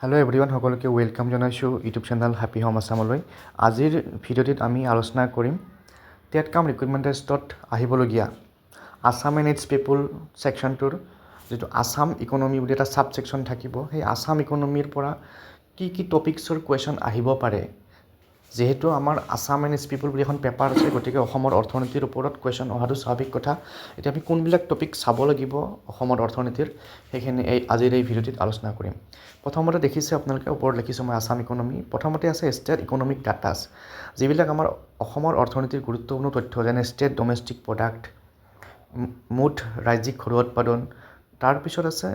Hello' everyone সকলোকে welcome জনাইছোঁ YouTube channel happy home আছামলৈ আজিৰ ভিডিঅ'টিত আমি আলোচনা কৰিম টেট কাম ৰিক্ৰুইটমেণ্ট টেষ্টত আহিবলগীয়া আছাম এণ্ড ইটছ পিপুল ছেকশ্যনটোৰ যিটো আছাম ইকনমি বুলি এটা ছাব ছেকশ্যন থাকিব। সেই আছাম ইকনমিৰ পৰা কি কি টপিকছৰ কুৱেশ্যন আহিব পাৰে? যিহেতু আমাৰ আছাম এণ্ড পিপুল বুলি এখন পেপাৰ আছে, গতিকে অসমৰ অৰ্থনীতিৰ ওপৰত কুৱেশ্যন অহাটো স্বাভাৱিক কথা। এতিয়া আমি কোনবিলাক টপিক চাব লাগিব অসমৰ অৰ্থনীতিৰ, সেইখিনি এই আজিৰ এই ভিডিঅ'টিত আলোচনা কৰিম। প্ৰথমতে দেখিছে আপোনালোকে, ওপৰত লিখিছোঁ মই আছাম ইকনমি প্ৰথমতে আছে ষ্টেট ইকনমিক ডাটাছ যিবিলাক আমাৰ অসমৰ অৰ্থনীতিৰ গুৰুত্বপূৰ্ণ তথ্য, যেনে ষ্টেট ডমেষ্টিক প্ৰডাক্ট মুঠ ৰাজ্যিক ঘৰুৱা উৎপাদন। তাৰপিছত আছে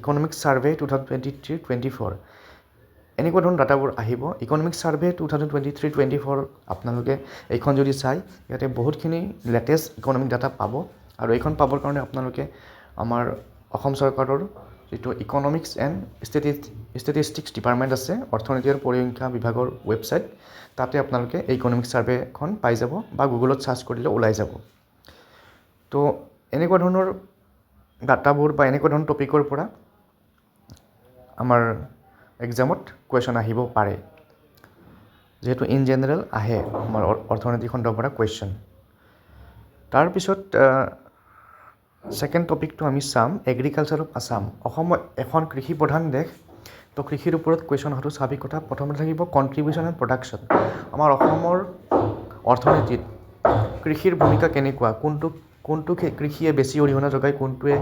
economic survey two thousand twenty three twenty four এনেকুৱা ধৰণৰ ডাটাবোৰ আহিব economic survey two thousand twenty three twenty four আপোনালোকে এইখন যদি চায় ইয়াতে বহুতখিনি লেটেষ্ট ইকনমিক ডাটা পাব। আৰু এইখন পাবৰ কাৰণে আপোনালোকে আমাৰ অসম চৰকাৰৰ যিটো economics and stati statistics department আছে, অৰ্থনীতি আৰু পৰিসংখ্যা বিভাগৰ ৱেবছাইট তাতে আপোনালোকে এই ইকনমিক ছাৰ্ভেখন পাই যাব বা গুগলত ছাৰ্চ কৰিলে ওলাই যাব। তো এনেকুৱা ধৰণৰ ডাটাবোৰ বা এনেকুৱা ধৰণৰ টপিকৰ পৰা আমাৰ এক্সামত কুৱেশ্যন আহিব পাৰে। যিহেতু ইন জেনেৰেল আহে আমাৰ অৰ্থনীতি খণ্ডৰ পৰা কুৱেশ্যন তাৰপিছত ছেকেণ্ড টপিকটো আমি চাম এগ্ৰিকালচাৰ অফ আছাম অসম এখন কৃষি প্ৰধান দেশ, তো কৃষিৰ ওপৰত কুৱেশ্যন অহাটো স্বাভাৱিক কথা। প্ৰথমতে থাকিব কণ্ট্ৰিবিউশ্যন এণ্ড প্ৰডাকশ্যন আমাৰ অসমৰ অৰ্থনীতিত কৃষিৰ ভূমিকা কেনেকুৱা? কোনটো কোনটো কৃষিয়ে বেছি অৰিহণা যোগায়, কোনটোৱে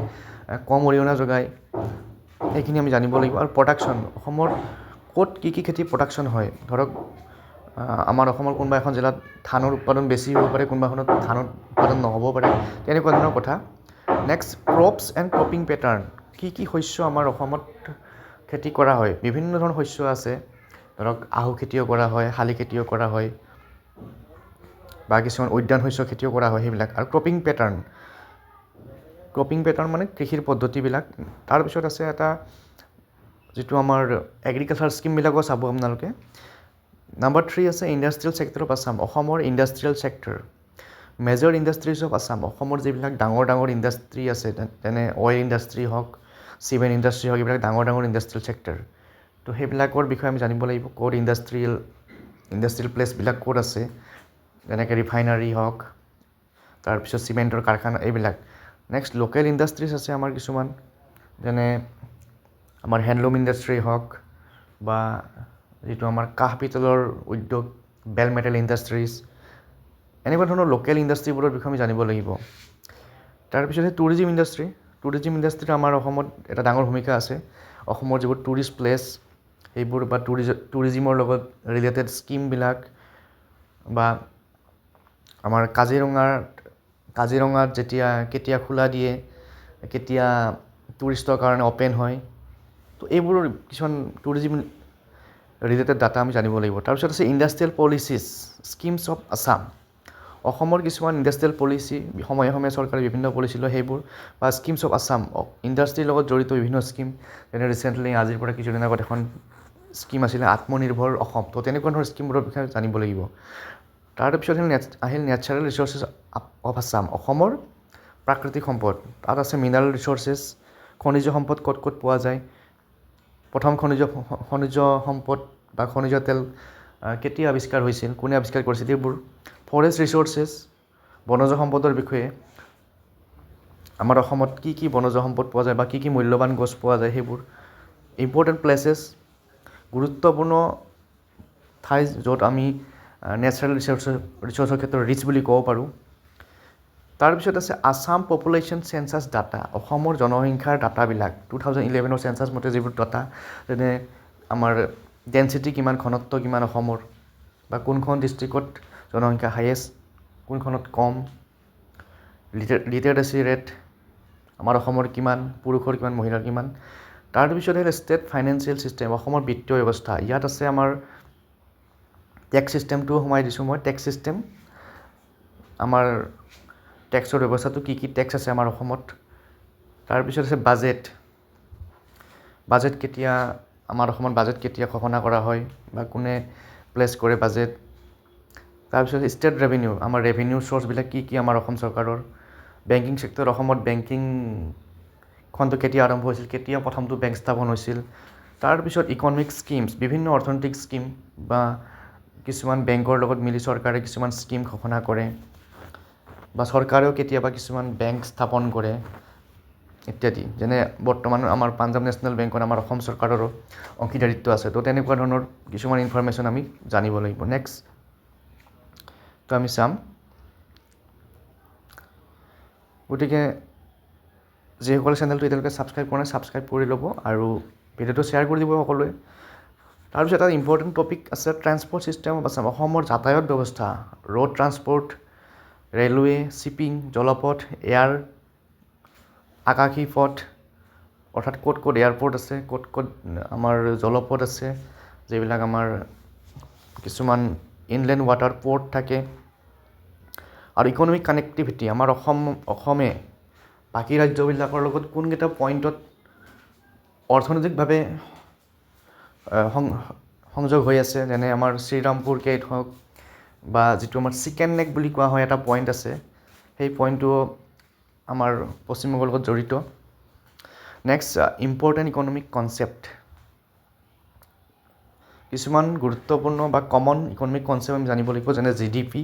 কম অৰিহণা যোগায়? সেইখিনি আমি জানিব লাগিব। আৰু প্ৰডাকশ্যন অসমৰ ক'ত কি কি খেতি প্ৰডাকশ্যন হয়? ধৰক আমাৰ অসমৰ কোনোবা এখন জিলাত ধানৰ উৎপাদন বেছি হ'ব পাৰে কোনোবাখনত ধানৰ উৎপাদন নহ'ব পাৰে, তেনেকুৱা ধৰণৰ কথা। Next crops and cropping pattern কি কি শস্য আমাৰ অসমত খেতি কৰা হয়? বিভিন্ন ধৰণৰ শস্য আছে। ধৰক, আহু খেতিও কৰা হয়, শালি খেতিও কৰা হয়, বা কিছুমান উদ্যান শস্য খেতিও কৰা হয়, সেইবিলাক। আৰু ক্ৰপিং পেটাৰ্ণ ক্ৰপিং পেটাৰ্ণ মানে কৃষিৰ পদ্ধতিবিলাক। তাৰপিছত আছে এটা যিটো আমাৰ এগ্ৰিকালচাৰ স্কিমবিলাকো চাব আপোনালোকে। নাম্বাৰ থ্ৰী আছে ইণ্ডাষ্ট্ৰিয়েল ছেক্টৰ অফ আছাম অসমৰ industrial sector major industries of Assam অসমৰ যিবিলাক ডাঙৰ ডাঙৰ ইণ্ডাষ্ট্ৰি আছে যেনে অইল ইণ্ডাষ্ট্ৰি হওক চিমেণ্ট ইণ্ডাষ্ট্ৰি হওক এইবিলাক ডাঙৰ ডাঙৰ ইণ্ডাষ্ট্ৰিয়েল ছেক্টৰ তো সেইবিলাকৰ বিষয়ে আমি জানিব লাগিব ক'ত ইণ্ডাষ্ট্ৰিয়েল ইণ্ডাষ্ট্ৰিয়েল প্লেচবিলাক ক'ত আছে। যেনেকৈ ৰিফাইনাৰী হওক তাৰপিছত চিমেণ্টৰ কাৰখানা এইবিলাক। নেক্সট লোকেল ইণ্ডাষ্ট্ৰিজ আছে আমাৰ কিছুমান, যেনে আমাৰ হেণ্ডলুম ইণ্ডাষ্ট্ৰি হওক বা যিটো আমাৰ কাঁহ পিতলৰ উদ্যোগ বেল মেটেল ইণ্ডাষ্ট্ৰিজ এনেকুৱা ধৰণৰ লোকেল ইণ্ডাষ্ট্ৰিবোৰৰ বিষয়ে আমি জানিব লাগিব। তাৰপিছতে টুৰিজিম ইণ্ডাষ্ট্ৰি টুৰিজিম ইণ্ডাষ্ট্ৰিত আমাৰ অসমত এটা ডাঙৰ ভূমিকা আছে। অসমৰ যিবোৰ টুৰিষ্ট প্লেচ সেইবোৰ বা টুৰিজ টুৰিজিমৰ লগত ৰিলেটেড স্কিমবিলাক বা আমাৰ কাজিৰঙাৰ কাজিৰঙাত যেতিয়া, কেতিয়া খোলা দিয়ে, কেতিয়া টুৰিষ্টৰ কাৰণে অ'পেন হয়, তো এইবোৰ কিছুমান টুৰিজিম ৰিলেটেড ডাটা আমি জানিব লাগিব। তাৰপিছত আছে industrial policies schemes of Assam অসমৰ কিছুমান ইণ্ডাষ্ট্ৰিয়েল পলিচি সময়ে সময়ে চৰকাৰে বিভিন্ন পলিচি লয়, সেইবোৰ, বা স্কিমছ অফ আছাম ইণ্ডাষ্ট্ৰিৰ লগত জড়িত বিভিন্ন স্কিম যেনে ৰিচেণ্টলি আজিৰ পৰা কিছুদিন আগত এখন স্কিম আছিলে, আত্মনিৰ্ভৰ অসম। তো তেনেকুৱা ধৰণৰ স্কিমবোৰৰ বিষয়ে জানিব লাগিব। তাৰপিছত আহিল আহিল নেচাৰেল ৰিচ'ৰ্চেছ অফ আছাম, অসমৰ প্ৰাকৃতিক সম্পদ। তাত আছে মিনাৰেল ৰিচ'ৰ্চেছ, খনিজ সম্পদ ক'ত ক'ত পোৱা যায়? প্ৰথম খনিজ খনিজ সম্পদ বা খনিজ তেল কেতিয়া আৱিষ্কাৰ হৈছিল? কোনে আৱিষ্কাৰ কৰিছিল? এইবোৰ ফৰেষ্ট ৰিচ'ৰ্চেছ বনজ সম্পদৰ বিষয়ে। আমাৰ অসমত কি কি বনজ সম্পদ পোৱা যায় বা কি কি মূল্যৱান গছ পোৱা যায় সেইবোৰ ইম্পৰ্টেণ্ট প্লেচেছ গুৰুত্বপূৰ্ণ ঠাই য'ত আমি নেচাৰেল ৰিচ'ৰ্চৰ ৰিচ'ৰ্চৰ ক্ষেত্ৰত ৰিচ বুলি ক'ব পাৰোঁ। তাৰপিছত আছে আছাম পপুলেশ্যন চেঞ্চাছ ডাটা অসমৰ জনসংখ্যাৰ ডাটাবিলাক টু থাউজেণ্ড ইলেভেনৰ চেঞ্চাছ মতে যিবোৰ ডাটা যেনে আমাৰ ডেঞ্চিটি কিমান ঘনত্ব কিমান অসমৰ বা কোনখন ডিষ্ট্ৰিক্টত জনসংখ্যা হায়েষ্ট কোনখনত কম লিটাৰ লিটাৰেচি ৰেট আমাৰ অসমৰ কিমান পুৰুষৰ কিমান মহিলাৰ কিমান। তাৰপিছত আহিলে ষ্টেট ফাইনেন্সিয়েল ছিষ্টেম অসমৰ বিত্তীয় ব্যৱস্থা। ইয়াত আছে আমাৰ টেক্স ছিষ্টেমটোও সোমাই দিছোঁ মই। টেক্স ছিষ্টেম আমাৰ টেক্সৰ ব্যৱস্থাটো কি কি টেক্স আছে আমাৰ অসমত। তাৰপিছত আছে বাজেট বাজেট কেতিয়া, আমাৰ অসমত বাজেট কেতিয়া ঘোষণা কৰা হয় বা কোনে প্লেচ কৰে বাজেট তাৰপিছত ষ্টেট ৰেভিনিউ আমাৰ ৰেভিনিউ চ'ৰ্চবিলাক কি কি আমাৰ অসম চৰকাৰৰ। বেংকিং ছেক্টৰ অসমত বেংকিং খণ্ডটো কেতিয়া আৰম্ভ হৈছিল, কেতিয়া প্ৰথমটো বেংক স্থাপন হৈছিল। তাৰপিছত ইকনমিক স্কিমছ বিভিন্ন অৰ্থনৈতিক স্কিম বা কিছুমান বেংকৰ লগত মিলি চৰকাৰে কিছুমান স্কিম ঘোষণা কৰে বা চৰকাৰেও কেতিয়াবা কিছুমান বেংক স্থাপন কৰে, ইত্যাদি। যেনে বৰ্তমান আমাৰ পাঞ্জাৱ নেশ্যনেল বেংকত আমাৰ অসম চৰকাৰৰো অংশীদাৰিত্ব আছে। তো তেনেকুৱা ধৰণৰ কিছুমান ইনফৰমেশ্যন আমি জানিব লাগিব। নেক্সট তো আমি চাম। গতিকে, যিসকলে চেনেলটো এতিয়ালৈকে ছাবস্ক্ৰাইব কৰা নাই ছাবস্ক্ৰাইব কৰি ল'ব আৰু ভিডিঅ'টো শ্বেয়াৰ কৰি দিব সকলোৱে। তাৰপিছত এটা ইম্পৰ্টেণ্ট টপিক আছে ট্ৰেন্সপৰ্ট ছিষ্টেম আছে অসমৰ যাতায়াত ব্যৱস্থা ৰোড ট্ৰান্সপৰ্ট ৰেলৱে শ্বিপিং জলপথ এয়াৰ আকাশী পথ, অৰ্থাৎ ক'ত ক'ত এয়াৰপৰ্ট আছে, ক'ত ক'ত আমাৰ জলপথ আছে, যিবিলাক আমাৰ কিছুমান ইনলেণ্ড ৱাটাৰ পৰ্ট থাকে, আৰু ইকনমিক কানেক্টিভিটি আমাৰ অসম, অসমে বাকী ৰাজ্যবিলাকৰ লগত কোনকেইটা পইণ্টত অৰ্থনৈতিকভাৱে সংযোগ হৈ আছে, যেনে আমাৰ শ্ৰীৰামপুৰ গেট হওক বা যিটো আমাৰ চিকেন নেক বুলি কোৱা হয়, এটা পইণ্ট আছে। সেই পইণ্টটো আমাৰ পশ্চিমবংগৰ লগত জড়িত। নেক্সট ইম্পৰ্টেণ্ট ইকনমিক কনচেপ্ট কিছুমান গুৰুত্বপূৰ্ণ বা কমন ইকনমিক কনচেপ্ট আমি জানিব লাগিব, যেনে জি ডি পি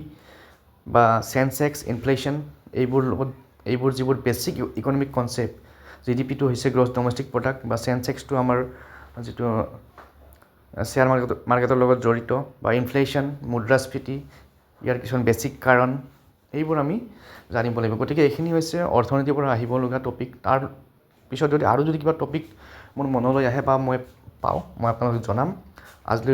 বা চেন্সেক্স ইনফ্লেশ্যন এইবোৰ লগত, এইবোৰ যিবোৰ basic economic concept G D পিটো হৈছে গ্ৰছ ডমেষ্টিক প্ৰডাক্ট বা চেন্সেক্সটো আমাৰ যিটো শ্বেয়াৰ মাৰ্কেট মাৰ্কেটৰ লগত জড়িত বা ইনফ্লেশ্যন মুদ্ৰাস্ফীতি ইয়াৰ কিছুমান বেছিক কাৰণ, এইবোৰ আমি জানিব লাগিব। গতিকে এইখিনি হৈছে অৰ্থনীতিৰ পৰা আহিবলগা টপিক তাৰ পিছত যদি আৰু যদি কিবা টপিক মোৰ মনলৈ আহে বা মই পাওঁ, মই আপোনালোকক জনাম। আজিলৈ